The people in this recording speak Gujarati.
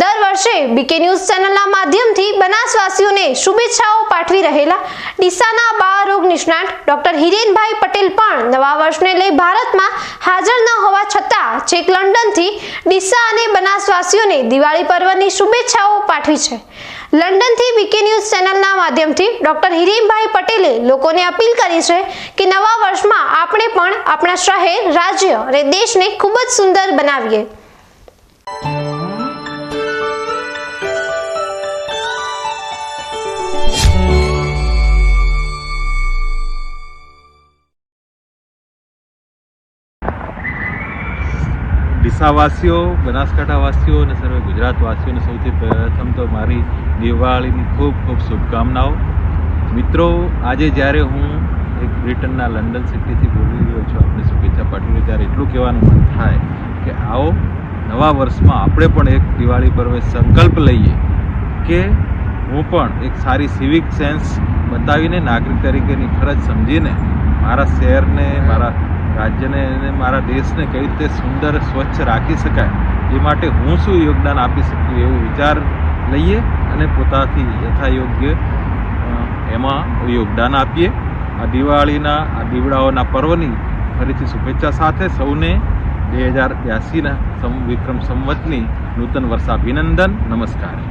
દર વર્ષે બીકે ન્યૂઝ ચેનલના માધ્યમથી બનાસવાસીઓને શુભેચ્છાઓ પાઠવી રહેલા ડીસાના બાળ રોગ નિષ્ણાત ડોક્ટર હિરેનભાઈ પટેલ પણ નવા વર્ષને લઈ ભારતમાં હાજર ન હોવા છતાં છેક લંડનથી ડીસા અને બનાસવાસીઓને દિવાળી પર્વની શુભેચ્છાઓ પાઠવી છે. લંડનથી બીકે ન્યૂઝ ચેનલના માધ્યમથી ડોક્ટર હિરેનભાઈ પટેલે લોકોને અપીલ કરી છે કે નવા વર્ષમાં આપણે પણ આપણા શહેર, રાજ્ય અને દેશને ખૂબ જ સુંદર બનાવીએ. ડીસાવાસીઓ બનાસકાંઠાવાસીઓ અને સર્વે ગુજરાતવાસીઓને સૌથી પ્રથમ તો મારી દિવાળીની ખૂબ ખૂબ શુભકામનાઓ. મિત્રો, આજે જ્યારે હું એક બ્રિટનના લંડન સિટીથી બોલી રહ્યો છું આપણે શુભેચ્છા પાઠવી ત્યારે એટલું કહેવાનું મન થાય કે આવો નવા વર્ષમાં આપણે પણ એક દિવાળી પર્વે સંકલ્પ લઈએ કે હું પણ એક સારી સિવિક સેન્સ બતાવીને, નાગરિક તરીકેની ફરજ સમજીને મારા શહેરને, મારા રાજ્યને અને મારા દેશને કઈ રીતે સુંદર, સ્વચ્છ રાખી શકાય, એ માટે હું શું યોગદાન આપી શકું એવું વિચાર લઈએ અને પોતાથી યથાયોગ્ય એમાં યોગદાન આપીએ. આ દિવાળીના, આ દીવડાઓના પર્વની ફરીથી શુભેચ્છા સાથે સૌને બે હજાર બ્યાસીના સમ, વિક્રમ સંવતની નૂતન વર્ષાભિનંદન, નમસ્કાર.